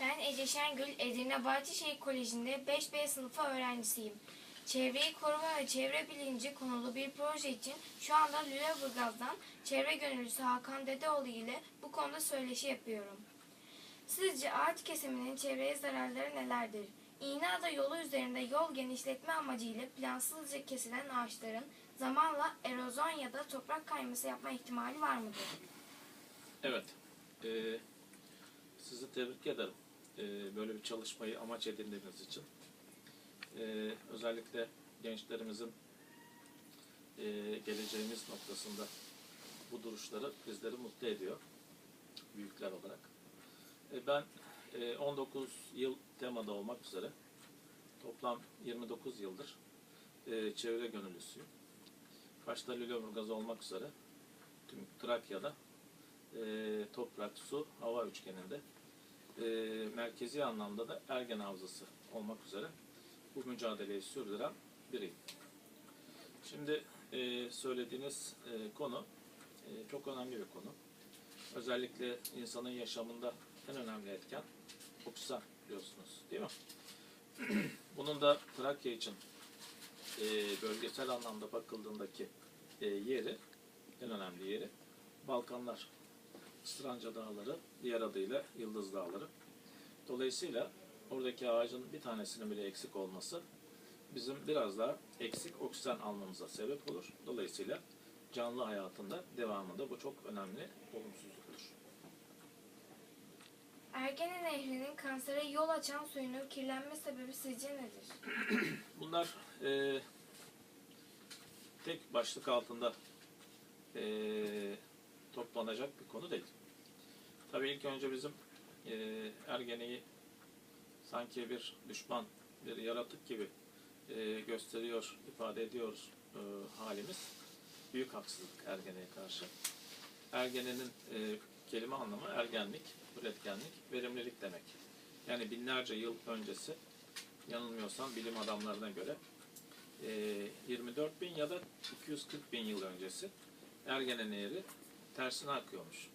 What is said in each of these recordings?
Ben Ece Şengül, Edirne Bahçeşehir Koleji'nde 5B sınıfı öğrencisiyim. Çevreyi koruma ve çevre bilinci konulu bir proje için şu anda Lüleburgaz'dan çevre gönüllüsü Hakan Dedeoğlu ile bu konuda söyleşi yapıyorum. Sizce ağaç kesiminin çevreye zararları nelerdir? İğneada yolu üzerinde yol genişletme amacıyla plansızca kesilen ağaçların zamanla erozyon ya da toprak kayması yapma ihtimali var mıdır? Evet. Ee, sizi tebrik ederim. Ee, böyle bir çalışmayı amaç edindiğiniz için. Ee, özellikle gençlerimizin e, geleceğimiz noktasında bu duruşları bizleri mutlu ediyor. Büyükler olarak. Ee, ben e, 19 yıl temada olmak üzere toplam 29 yıldır e, çevre gönüllüsüyüm. Başta Lüleburgaz olmak üzere tüm Trakya'da e, toprak, su, hava üçgeninde e, merkezi anlamda da Ergen Havzası olmak üzere bu mücadeleyi sürdüren biriyim. Şimdi e, söylediğiniz e, konu e, çok önemli bir konu. Özellikle insanın yaşamında en önemli etken oksijen biliyorsunuz değil mi? Bunun da Trakya için e, bölgesel anlamda bakıldığındaki e, yeri, en önemli yeri Balkanlar Stranca Dağları, diğer adıyla Yıldız Dağları. Dolayısıyla oradaki ağacın bir tanesinin bile eksik olması bizim biraz daha eksik oksijen almamıza sebep olur. Dolayısıyla canlı hayatında devamında bu çok önemli olumsuzluktur. Ergene Nehri'nin kansere yol açan suyunun kirlenme sebebi sizce nedir? Bunlar e, tek başlık altında e, toplanacak bir konu değil. İlk önce bizim e, Ergene'yi sanki bir düşman, bir yaratık gibi e, gösteriyor, ifade ediyoruz e, halimiz. Büyük haksızlık Ergene'ye karşı. Ergene'nin e, kelime anlamı ergenlik, üretkenlik, verimlilik demek. Yani binlerce yıl öncesi yanılmıyorsam bilim adamlarına göre e, 24 bin ya da 240 bin yıl öncesi Ergene Nehri tersine akıyormuş.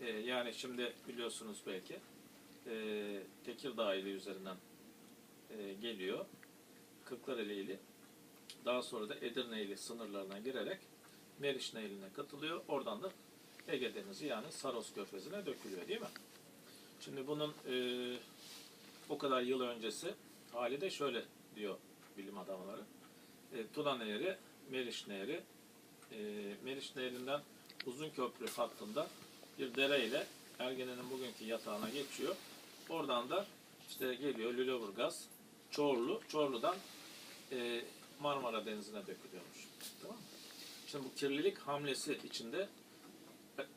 E, yani şimdi biliyorsunuz belki e, Tekirdağ ili üzerinden e, geliyor. Kırklareli ili daha sonra da Edirne ili sınırlarına girerek Meriç Nehri'ne katılıyor. Oradan da Ege Denizi yani Saros Körfezi'ne dökülüyor değil mi? Şimdi bunun e, o kadar yıl öncesi hali de şöyle diyor bilim adamları. E, Tuna Nehri, Meriç Nehri, e, Meriç Nehri'nden uzun köprü hattında bir dere ile Ergene'nin bugünkü yatağına geçiyor. Oradan da işte geliyor Lüleburgaz, Çorlu, Çorlu'dan e, Marmara Denizi'ne dökülüyormuş. Tamam mı? Şimdi bu kirlilik hamlesi içinde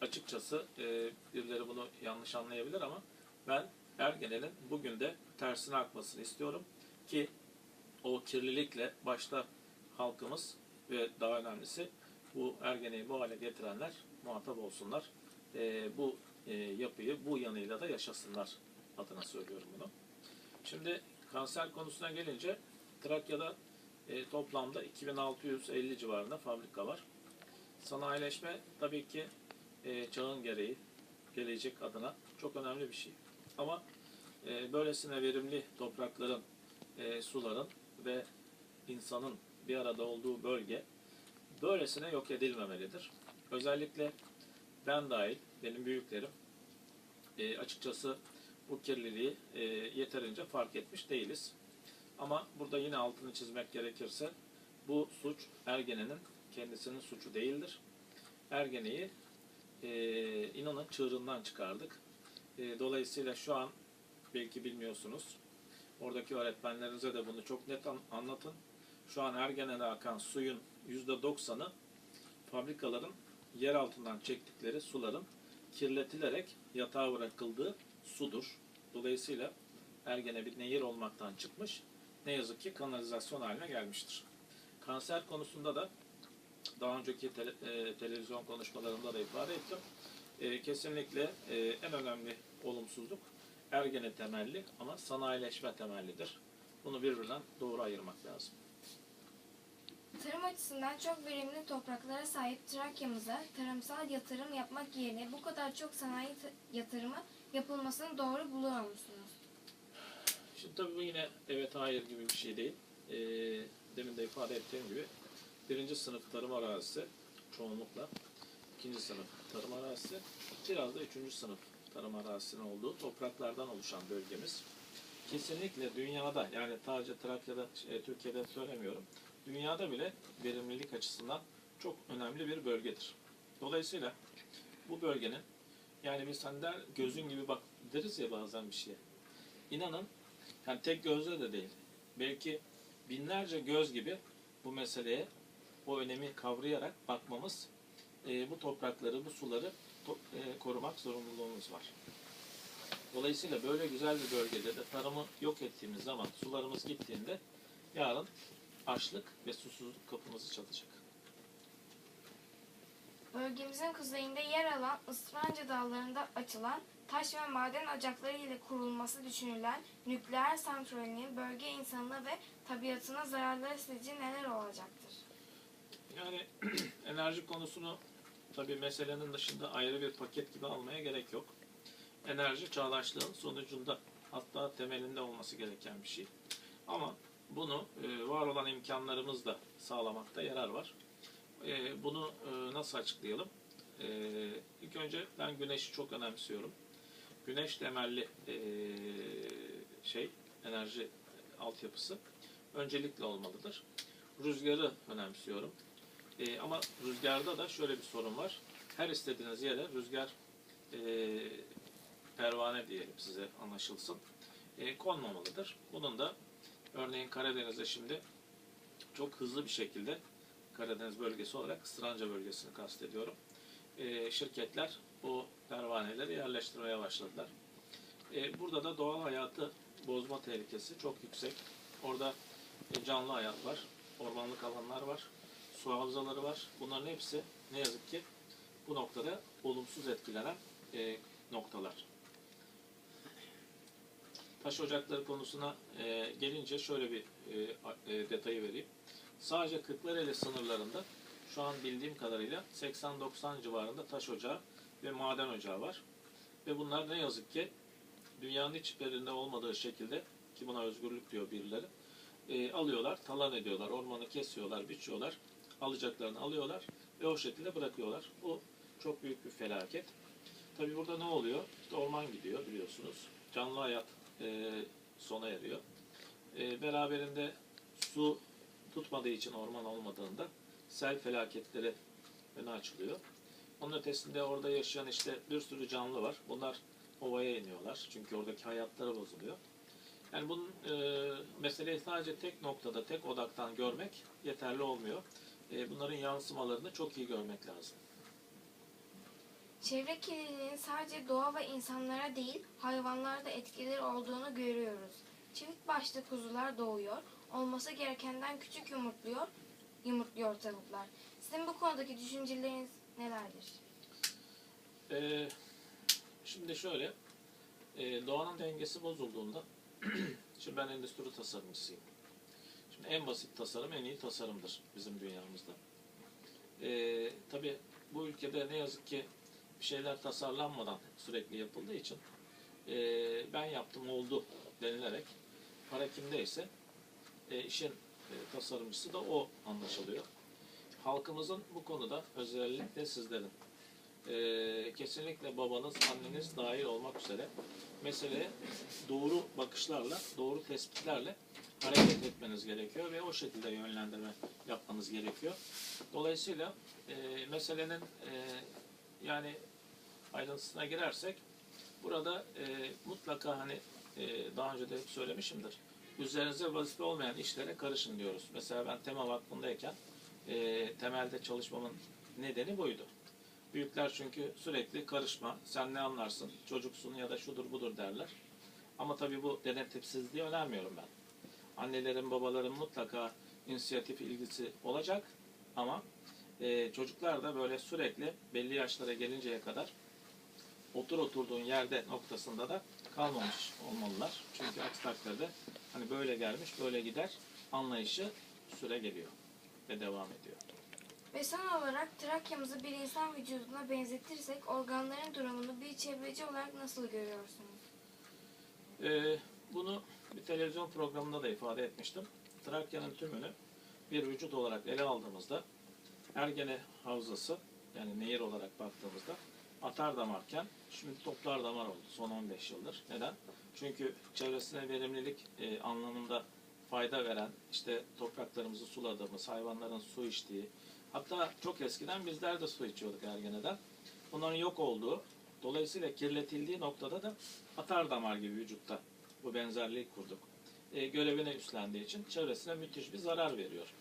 açıkçası e, birileri bunu yanlış anlayabilir ama ben Ergene'nin bugün de tersine akmasını istiyorum ki o kirlilikle başta halkımız ve daha önemlisi bu Ergene'yi bu hale getirenler muhatap olsunlar. E, bu e, yapıyı bu yanıyla da yaşasınlar adına söylüyorum bunu. Şimdi kanser konusuna gelince Trakya'da e, toplamda 2650 civarında fabrika var. Sanayileşme tabii ki e, çağın gereği gelecek adına çok önemli bir şey. Ama e, böylesine verimli toprakların, e, suların ve insanın bir arada olduğu bölge böylesine yok edilmemelidir. Özellikle ben dahil, benim büyüklerim e, açıkçası bu kirliliği e, yeterince fark etmiş değiliz. Ama burada yine altını çizmek gerekirse bu suç Ergene'nin kendisinin suçu değildir. Ergene'yi e, inanın çığırından çıkardık. E, dolayısıyla şu an belki bilmiyorsunuz. Oradaki öğretmenlerinize de bunu çok net an- anlatın. Şu an Ergene'de akan suyun %90'ı fabrikaların yer altından çektikleri suların kirletilerek yatağa bırakıldığı sudur. Dolayısıyla Ergene bir nehir olmaktan çıkmış. Ne yazık ki kanalizasyon haline gelmiştir. Kanser konusunda da daha önceki tele- e, televizyon konuşmalarımda da ifade ettim. E, kesinlikle e, en önemli olumsuzluk ergene temelli ama sanayileşme temellidir. Bunu birbirinden doğru ayırmak lazım. Tarım açısından çok verimli topraklara sahip Trakya'mıza tarımsal yatırım yapmak yerine bu kadar çok sanayi yatırımı yapılmasını doğru buluyor musunuz? Şimdi tabii bu yine evet hayır gibi bir şey değil. Ee, demin de ifade ettiğim gibi birinci sınıf tarım arazisi çoğunlukla ikinci sınıf tarım arazisi biraz da üçüncü sınıf tarım arazisinin olduğu topraklardan oluşan bölgemiz. Kesinlikle dünyada yani sadece Trakya'da, e, Türkiye'de söylemiyorum. Dünyada bile verimlilik açısından çok önemli bir bölgedir. Dolayısıyla bu bölgenin yani biz hani gözün gibi bak deriz ya bazen bir şeye. İnanın yani tek gözle de değil. Belki binlerce göz gibi bu meseleye o önemi kavrayarak bakmamız, e, bu toprakları, bu suları to- e, korumak zorunluluğumuz var. Dolayısıyla böyle güzel bir bölgede de tarımı yok ettiğimiz zaman, sularımız gittiğinde yarın açlık ve susuzluk kapımızı çalacak. Bölgemizin kuzeyinde yer alan Ispanca dağlarında açılan taş ve maden ocakları ile kurulması düşünülen nükleer santralinin bölge insanına ve tabiatına zararları sizce neler olacaktır? Yani enerji konusunu tabii meselenin dışında ayrı bir paket gibi almaya gerek yok. Enerji çağdaşlığın sonucunda hatta temelinde olması gereken bir şey. Ama bunu e, var olan imkanlarımızla sağlamakta yarar var. E, bunu e, nasıl açıklayalım? İlk önce ben güneşi çok önemsiyorum. Güneş temelli şey enerji altyapısı öncelikli olmalıdır. Rüzgarı önemsiyorum. Ama rüzgarda da şöyle bir sorun var. Her istediğiniz yere rüzgar pervane diyelim size anlaşılsın. Konmamalıdır. Bunun da örneğin Karadeniz'de şimdi çok hızlı bir şekilde Karadeniz bölgesi olarak Istıranca bölgesini kastediyorum. E, şirketler bu pervaneleri yerleştirmeye başladılar. E, burada da doğal hayatı bozma tehlikesi çok yüksek. Orada e, canlı hayat var, ormanlık alanlar var, su havzaları var. Bunların hepsi ne yazık ki bu noktada olumsuz etkilenen e, noktalar. Taş ocakları konusuna e, gelince şöyle bir e, e, detayı vereyim. Sadece Kırklareli sınırlarında şu an bildiğim kadarıyla 80-90 civarında taş ocağı ve maden ocağı var. Ve bunlar ne yazık ki dünyanın hiçbirinde olmadığı şekilde ki buna özgürlük diyor birileri e, alıyorlar, talan ediyorlar, ormanı kesiyorlar, biçiyorlar, alacaklarını alıyorlar ve o şekilde bırakıyorlar. Bu çok büyük bir felaket. Tabii burada ne oluyor? İşte orman gidiyor biliyorsunuz. Canlı hayat e, sona eriyor. E, beraberinde su tutmadığı için orman olmadığında sel felaketleri öne açılıyor. Onun ötesinde orada yaşayan işte bir sürü canlı var. Bunlar ovaya iniyorlar. Çünkü oradaki hayatları bozuluyor. Yani bunun e, meseleyi sadece tek noktada, tek odaktan görmek yeterli olmuyor. E, bunların yansımalarını çok iyi görmek lazım. Çevre kirliliğinin sadece doğa ve insanlara değil hayvanlara da etkileri olduğunu görüyoruz. Çift başlı kuzular doğuyor, olması gerekenden küçük yumurtluyor, yumurtluyor tavuklar. Sizin bu konudaki düşünceleriniz nelerdir? E, şimdi şöyle, e, doğanın dengesi bozulduğunda, şimdi ben endüstri tasarımcısıyım. Şimdi en basit tasarım en iyi tasarımdır bizim dünyamızda. E, tabii bu ülkede ne yazık ki bir şeyler tasarlanmadan sürekli yapıldığı için e, ben yaptım oldu denilerek para kimdeyse e, işin e, tasarımcısı da o anlaşılıyor. Halkımızın bu konuda özellikle sizlerin e, kesinlikle babanız, anneniz dahil olmak üzere meseleye doğru bakışlarla, doğru tespitlerle hareket etmeniz gerekiyor ve o şekilde yönlendirme yapmanız gerekiyor. Dolayısıyla e, meselenin e, yani ayrıntısına girersek burada e, mutlaka hani e, daha önce de hep söylemişimdir. Üzerinize vazife olmayan işlere karışın diyoruz. Mesela ben Tema Vakfı'ndayken e, temelde çalışmamın nedeni buydu. Büyükler çünkü sürekli karışma, sen ne anlarsın, çocuksun ya da şudur budur derler. Ama tabii bu denetimsizliği önermiyorum ben. Annelerin, babaların mutlaka inisiyatif ilgisi olacak ama e, çocuklar da böyle sürekli belli yaşlara gelinceye kadar otur oturduğun yerde noktasında da kalmamış olmalılar. Çünkü aksi takdirde hani böyle gelmiş böyle gider anlayışı süre geliyor ve devam ediyor. Ve son olarak Trakya'mızı bir insan vücuduna benzetirsek organların durumunu bir çevreci olarak nasıl görüyorsunuz? Ee, bunu bir televizyon programında da ifade etmiştim. Trakya'nın tümünü bir vücut olarak ele aldığımızda Ergene Havzası yani nehir olarak baktığımızda atar damarken şimdi toplar damar oldu son 15 yıldır. Neden? Çünkü çevresine verimlilik e, anlamında fayda veren işte topraklarımızı suladığımız, hayvanların su içtiği hatta çok eskiden bizler de su içiyorduk Ergene'den. Bunların yok olduğu dolayısıyla kirletildiği noktada da atar damar gibi vücutta bu benzerliği kurduk. E, görevini üstlendiği için çevresine müthiş bir zarar veriyor.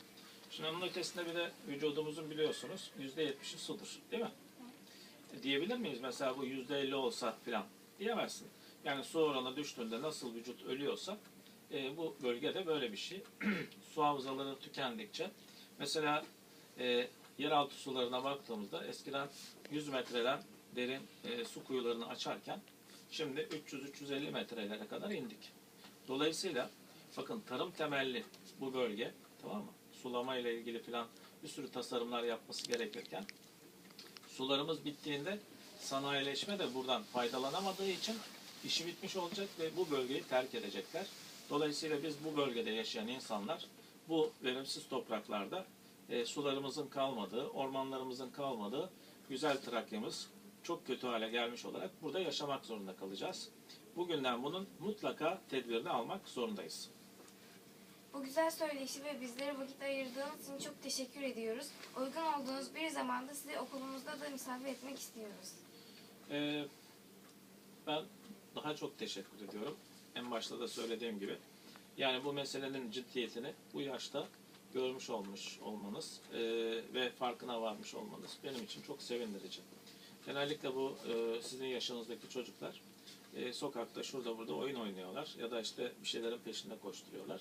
Şimdi onun ötesinde bir de vücudumuzun biliyorsunuz %70'i sudur. Değil mi? Diyebilir miyiz mesela bu %50 olsa filan? Diyemezsin. Yani su oranı düştüğünde nasıl vücut ölüyorsa e, bu bölgede böyle bir şey. su havzaları tükendikçe mesela e, yeraltı sularına baktığımızda eskiden 100 metreden derin e, su kuyularını açarken şimdi 300-350 metrelere kadar indik. Dolayısıyla bakın tarım temelli bu bölge tamam mı? Sulama ile ilgili filan bir sürü tasarımlar yapması gerekirken sularımız bittiğinde sanayileşme de buradan faydalanamadığı için işi bitmiş olacak ve bu bölgeyi terk edecekler. Dolayısıyla biz bu bölgede yaşayan insanlar bu verimsiz topraklarda e, sularımızın kalmadığı, ormanlarımızın kalmadığı güzel Trakya'mız çok kötü hale gelmiş olarak burada yaşamak zorunda kalacağız. Bugünden bunun mutlaka tedbirini almak zorundayız. Bu güzel söyleşi ve bizlere vakit ayırdığınız için çok teşekkür ediyoruz. Uygun olduğunuz bir zamanda sizi okulumuzda da misafir etmek istiyoruz. Ee, ben daha çok teşekkür ediyorum. En başta da söylediğim gibi. Yani bu meselenin ciddiyetini bu yaşta görmüş olmuş olmanız e, ve farkına varmış olmanız benim için çok sevindirici. Genellikle bu e, sizin yaşınızdaki çocuklar e, sokakta şurada burada oyun oynuyorlar ya da işte bir şeylerin peşinde koşturuyorlar.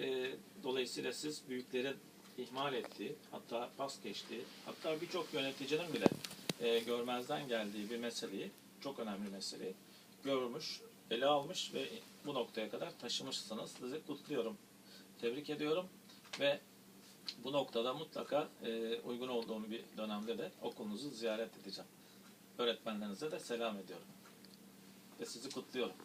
E, dolayısıyla siz büyüklerin ihmal ettiği, hatta pas geçtiği, hatta birçok yöneticinin bile e, görmezden geldiği bir meseleyi, çok önemli meseleyi görmüş, ele almış ve bu noktaya kadar taşımışsınız. Sizi kutluyorum, tebrik ediyorum ve bu noktada mutlaka e, uygun olduğum bir dönemde de okulunuzu ziyaret edeceğim. Öğretmenlerinize de selam ediyorum ve sizi kutluyorum.